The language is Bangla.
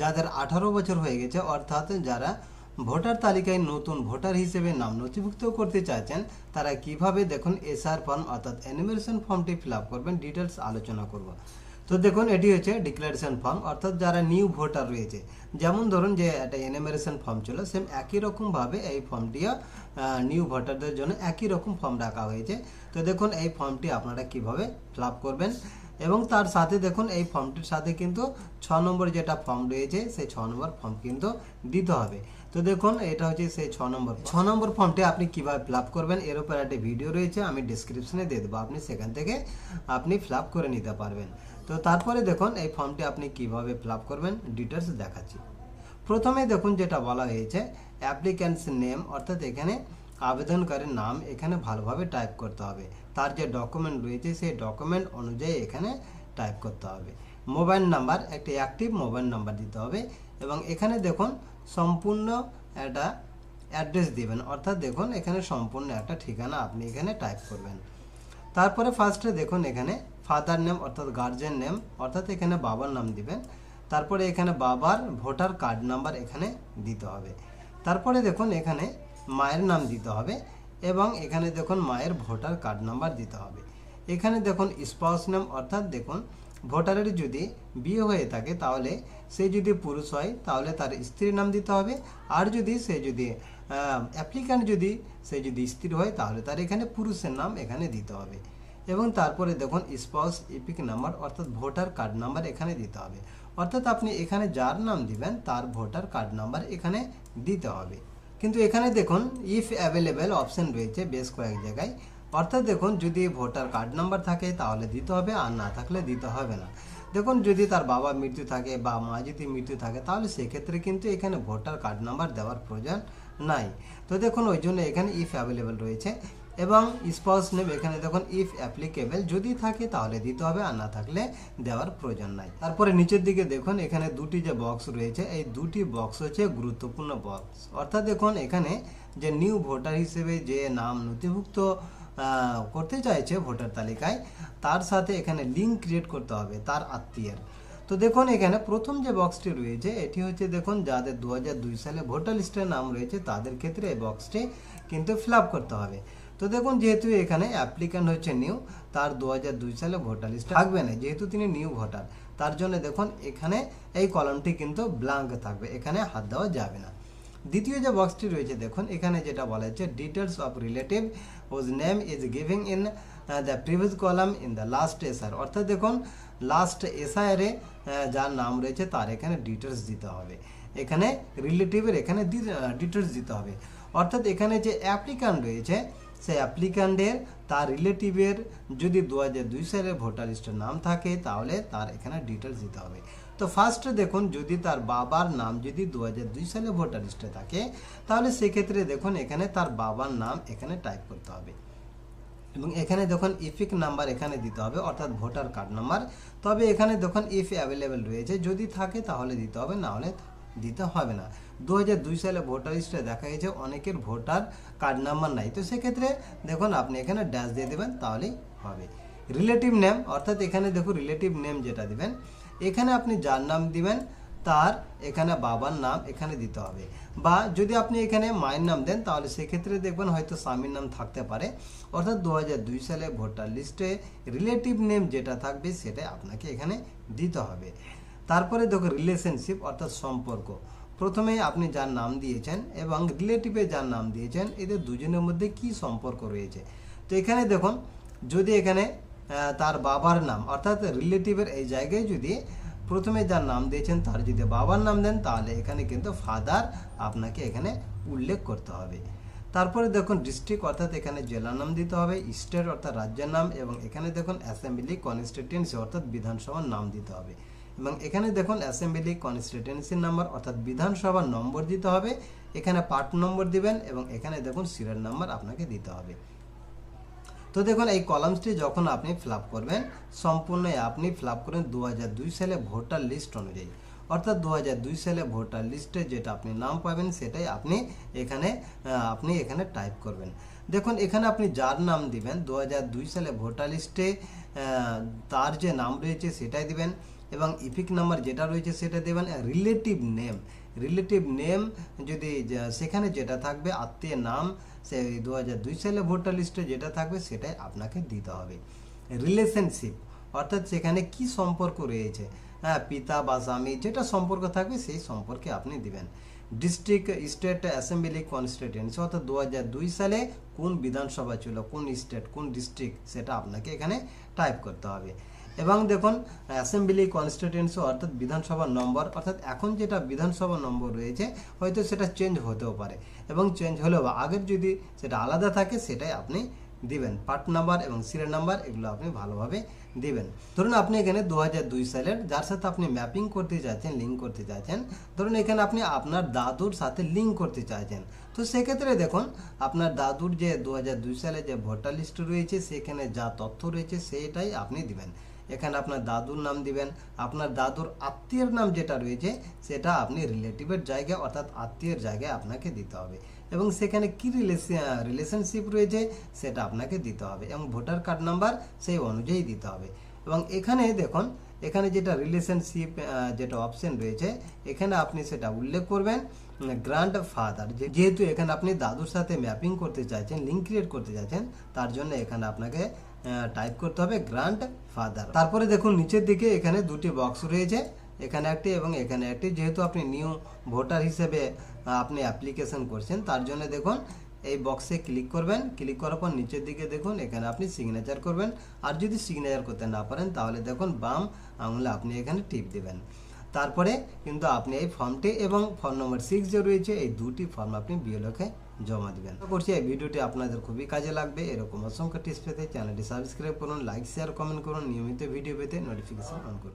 যাদের আঠারো বছর হয়ে গেছে, অর্থাৎ যারা ভোটার তালিকায় নতুন ভোটার হিসেবে নাম নথিভুক্ত করতে চাইছেন, তারা কীভাবে দেখুন এসআর ফর্ম অর্থাৎ অ্যানিমেশন ফর্মটি ফিল করবেন ডিটেলস আলোচনা করব। তো দেখুন, এটি হচ্ছে ডিক্লারেশন ফর্ম অর্থাৎ যারা নিউ ভোটার রয়েছে, যেমন ধরুন যে একটা এনিমেরেশন ফর্ম ছিল সেম একই রকমভাবে এই ফর্মটিও নিউ ভোটারদের জন্য একই রকম ফর্ম রাখা হয়েছে। তো দেখুন, এই ফর্মটি আপনারা কীভাবে ফিল করবেন এবং তার সাথে দেখুন এই ফর্মটির সাথে কিন্তু ছ নম্বর যেটা ফর্ম রয়েছে, সেই ছ নম্বর ফর্ম কিন্তু দিতে হবে। তো দেখুন, এটা হচ্ছে সেই ছ নম্বর ছ নম্বর ফর্মটি আপনি কীভাবে ফিল করবেন, এর উপর একটা ভিডিও রয়েছে, আমি ডিসক্রিপশনে দিয়ে দেবো। আপনি সেখান থেকে আপনি ফিল করে নিতে পারবেন। তো তারপরে দেখুন, এই ফর্মটি আপনি কীভাবে ফিল করবেন ডিটেলস দেখাচ্ছি। প্রথমে দেখুন যেটা বলা হয়েছে অ্যাপ্লিক্যান্টস নেম অর্থাৎ এখানে আবেদনকারীর নাম এখানে ভালোভাবে টাইপ করতে হবে। তার যে ডকুমেন্ট রয়েছে, সেই ডকুমেন্ট অনুযায়ী এখানে টাইপ করতে হবে। মোবাইল নাম্বার একটি অ্যাক্টিভ মোবাইল নাম্বার দিতে হবে এবং এখানে দেখুন সম্পূর্ণ একটা অ্যাড্রেস দিবেন। অর্থাৎ দেখুন এখানে সম্পূর্ণ একটা ঠিকানা আপনি এখানে টাইপ করবেন। তারপরে ফার্স্টে দেখুন এখানে ফাদার নেম অর্থাৎ গার্জেন নেম অর্থাৎ এখানে বাবার নাম দিবেন। তারপরে এখানে বাবার ভোটার কার্ড নাম্বার এখানে দিতে হবে। তারপরে দেখুন এখানে মায়ের নাম দিতে হবে এবং এখানে দেখুন মায়ের ভোটার কার্ড নাম্বার দিতে হবে। এখানে দেখুন স্পাউস নেম অর্থাৎ দেখুন ভোটারের যদি বিয়ে হয়ে থাকে তাহলে সে যদি পুরুষ হয়, তাহলে তার স্ত্রীর নাম দিতে হবে। আর যদি সে যদি অ্যাপ্লিক্যান্ট যদি সে যদি স্ত্রী হয়, তাহলে তার এখানে পুরুষের নাম এখানে দিতে হবে। এবং তারপরে দেখুন স্পাউস ইপিক নাম্বার অর্থাৎ ভোটার কার্ড নাম্বার এখানে দিতে হবে। অর্থাৎ আপনি এখানে যার নাম দিবেন, তার ভোটার কার্ড নাম্বার এখানে দিতে হবে। কিন্তু এখানে দেখুন ইফ অ্যাভেলেবেল অপশান রয়েছে বেশ কয়েক জায়গায়। অর্থাৎ দেখুন, যদি ভোটার কার্ড নাম্বার থাকে, তাহলে দিতে হবে, আর না থাকলে দিতে হবে না। দেখুন, যদি তার বাবা মৃত্যু থাকে বা মা যদি মৃত্যু থাকে, তাহলে সেক্ষেত্রে কিন্তু এখানে ভোটার কার্ড নাম্বার দেওয়ার প্রয়োজন নাই। তো দেখুন, ওই জন্য এখানে ইফ অ্যাভেলেবেল রয়েছে। এবং স্পাউস নেম এখানে দেখুন ইফ অ্যাপ্লিকেবল যদি থাকে তাহলে দিতে হবে, আর না থাকলে দেওয়ার প্রয়োজন নাই। তারপরে নিচের দিকে দেখুন, এখানে দুটি যে বক্স রয়েছে, এই দুটি বক্স হচ্ছে গুরুত্বপূর্ণ বক্স অর্থাৎ দেখুন, এখানে যে নিউ ভোটার হিসেবে যে নাম নথিভুক্ত করতে চাইছে ভোটার তালিকায়, তার সাথে এখানে লিঙ্ক ক্রিয়েট করতে হবে তার আত্মীয়ের। তো দেখুন, এখানে প্রথম যে বক্সটি রয়েছে, এটি হচ্ছে দেখুন, যাদের দু হাজার দুই সালে ভোটার লিস্টের নাম রয়েছে, তাদের ক্ষেত্রে এই বক্সটি কিন্তু ফিল করতে হবে। তো দেখুন, যেহেতু এখানে অ্যাপ্লিক্যান্ট হচ্ছে নিউ তার দু হাজার দুই সালে ভোটার লিস্টে থাকবে না। যেহেতু তিনি নিউ ভোটার তার জন্য দেখুন, এখানে এই কলমটি কিন্তু ব্ল্যাঙ্ক থাকবে। এখানে হাত দেওয়া যাবে না। দ্বিতীয় যে বক্সটি রয়েছে, দেখুন, এখানে যেটা বলা হচ্ছে details of relative whose name is giving in the previous column in the last SR অর্থাৎ দেখুন লাস্ট এসআইআরে যার নাম রয়েছে, তার এখানে ডিটেলস দিতে হবে। এখানে রিলেটিভের এখানে ডিটেলস দিতে হবে। অর্থাৎ এখানে যে অ্যাপ্লিকান রয়েছে সেই অ্যাপ্লিকান্টের তার রিলেটিভের যদি দু দুই সালের ভোটার লিস্টের নাম থাকে, তাহলে তার এখানে ডিটেলস দিতে হবে। তো ফার্স্টে দেখুন, যদি তার বাবার নাম যদি দু দুই সালে ভোটার লিস্টে থাকে, তাহলে সেক্ষেত্রে দেখুন, এখানে তার বাবার নাম এখানে টাইপ করতে হবে। এবং এখানে দেখুন ইফিক নাম্বার এখানে দিতে হবে, অর্থাৎ ভোটার কার্ড নাম্বার তবে এখানে দেখুন ইফ অ্যাভেলেবেল রয়েছে, যদি থাকে তাহলে দিতে হবে, না হলে দিতে হবে না। দু হাজার দুই সালে ভোটার লিস্টে দেখা গেছে অনেকের ভোটার কার্ড নাম্বার নাই। তো সেক্ষেত্রে দেখুন, আপনি এখানে ড্যাশ দিয়ে দেবেন, তাহলেই হবে। রিলেটিভ নেম অর্থাৎ এখানে দেখুন রিলেটিভ নেম যেটা দিবেন, এখানে আপনি যার নাম দিবেন, তার এখানে বাবার নাম এখানে দিতে হবে। বা যদি আপনি এখানে মায়ের নাম দেন, তাহলে সেক্ষেত্রে দেখবেন হয়তো স্বামীর নাম থাকতে পারে। অর্থাৎ দু হাজার দুই সালে ভোটার লিস্টে রিলেটিভ নেম যেটা থাকবে, সেটা আপনাকে এখানে দিতে হবে। তারপরে দেখো রিলেশনশিপ অর্থাৎ সম্পর্ক। প্রথমে আপনি যার নাম দিয়েছেন এবং রিলেটিভে যার নাম দিয়েছেন, এদের দুজনের মধ্যে কি সম্পর্ক রয়েছে? তো এখানে দেখুন, যদি এখানে তার বাবার নাম, অর্থাৎ রিলেটিভের এই জায়গায় যদি প্রথমে যার নাম দিয়েছেন, তার যদি বাবার নাম দেন, তাহলে এখানে কিন্তু ফাদার আপনাকে এখানে উল্লেখ করতে হবে। তারপরে দেখুন ডিস্ট্রিক্ট অর্থাৎ এখানে জেলার নাম দিতে হবে স্টেট অর্থাৎ রাজ্যের নাম, এবং এখানে দেখুন অ্যাসেম্বলি কনস্টিটিউয়েন্সি অর্থাৎ বিধানসভার নাম দিতে হবে। এবং এখানে দেখুন অ্যাসেম্বলি কনস্টিটিউয়েন্সির নাম্বার অর্থাৎ বিধানসভার নম্বর দিতে হবে, এখানে পার্ট নম্বর দিবেন এবং এখানে দেখুন সিরিয়াল নাম্বার আপনাকে দিতে হবে। তো দেখুন এই কলামসটি যখন আপনি ফিল করবেন সম্পূর্ণ আপনি ফিল করেন দু সালে ভোটার লিস্ট অনুযায়ী। অর্থাৎ দু হাজার দুই সালে ভোটার লিস্টে যেটা আপনি নাম পাবেন, সেটাই আপনি এখানে আপনি এখানে টাইপ করবেন। দেখুন এখানে আপনি যার নাম দিবেন দু হাজার দুই সালে ভোটার লিস্টে তার যে নাম রয়েছে সেটাই দিবেন। এবং ইপিক নাম্বার যেটা রয়েছে সেটা দেবেন রিলেটিভ নেম রিলেটিভ নেম যদি সেখানে যেটা থাকবে আত্মীয়ের নাম, সে দু হাজার দুই সালে ভোটার লিস্টে যেটা থাকবে, সেটাই আপনাকে দিতে হবে। রিলেশনশিপ অর্থাৎ সেখানে কি সম্পর্ক রয়েছে? হ্যাঁ পিতা বা স্বামী, যেটা সম্পর্ক থাকবে, সেই সম্পর্কে আপনি দিবেন। ডিস্ট্রিক্ট স্টেট অ্যাসেম্বলি কনস্টিটিউন্সি অর্থাৎ দু হাজার দুই সালে কোন বিধানসভা ছিল, কোন স্টেট কোন ডিস্ট্রিক্ট সেটা আপনাকে এখানে টাইপ করতে হবে। এবং দেখুন অ্যাসেম্বলি কনস্টিটিউন্সি অর্থাৎ বিধানসভা নম্বর, অর্থাৎ এখন যেটা বিধানসভা নম্বর রয়েছে, হয়তো সেটা চেঞ্জ হতেও পারে। এবং চেঞ্জ হলেও আগের যদি সেটা আলাদা থাকে, সেটাই আপনি দিবেন। পার্ট নাম্বার এবং সিরিয়াল নাম্বার এগুলো আপনি ভালোভাবে দিবেন। ধরুন আপনি এখানে দু দুই সালের, যার সাথে আপনি ম্যাপিং করতে চাইছেন লিঙ্ক করতে চাইছেন, ধরুন এখানে আপনি আপনার দাদুর সাথে লিঙ্ক করতে চাইছেন। তো সেক্ষেত্রে দেখুন, আপনার দাদুর যে দু সালে যে ভোটার লিস্ট রয়েছে, সেখানে যা তথ্য রয়েছে, সেটাই আপনি দিবেন। এখানে আপনার দাদুর নাম দিবেন। আপনার দাদুর আত্মীয়ের নাম যেটা রয়েছে, সেটা আপনি রিলেটিভের জায়গায়, অর্থাৎ আত্মীয়ের জায়গায় আপনাকে দিতে হবে। এবং সেখানে কি রিলেশনশিপ রয়েছে, সেটা আপনাকে দিতে হবে। এবং ভোটার কার্ড নাম্বার সেই অনুযায়ী দিতে হবে। এবং এখানে দেখুন, এখানে যেটা রিলেশনশিপ যেটা অপশন রয়েছে, এখানে আপনি সেটা উল্লেখ করবেন গ্র্যান্ড ফাদার যেহেতু এখানে আপনি দাদুর সাথে ম্যাপিং করতে চাইছেন লিঙ্ক ক্রিয়েট করতে চাইছেন, তার জন্য এখানে আপনাকে টাইপ করতে হবে গ্র্যান্ড ফাদার তারপরে দেখুন, নিচের দিকে এখানে দুটি বক্স রয়েছে। এখানে একটি এবং এখানে একটি। যেহেতু আপনি নিউ ভোটার হিসেবে আপনি অ্যাপ্লিকেশন করছেন, তার জন্য দেখুন, এই বক্সে ক্লিক করবেন। ক্লিক করার পর নিচের দিকে দেখুন, এখানে আপনি সিগনেচার করবেন। আর যদি সিগনেচার করতে না পারেন, তাহলে দেখুন, বাম আঙুলে আপনি এখানে টিপ দেবেন। তারপরে কিন্তু আপনি এই ফর্মটি এবং ফর্ম নম্বর সিক্স যে রয়েছে, এই দুটি ফর্ম আপনি বিএলওকে জমা দেবেন। করছি এই ভিডিওটি আপনাদের খুবই কাজে লাগবে। এরকম অসংখ্য টিপস পেতে চ্যানেলটি সাবস্ক্রাইব করুন লাইক শেয়ার কমেন্ট করুন। নিয়মিত ভিডিও পেতে নোটিফিকেশন অন করুন।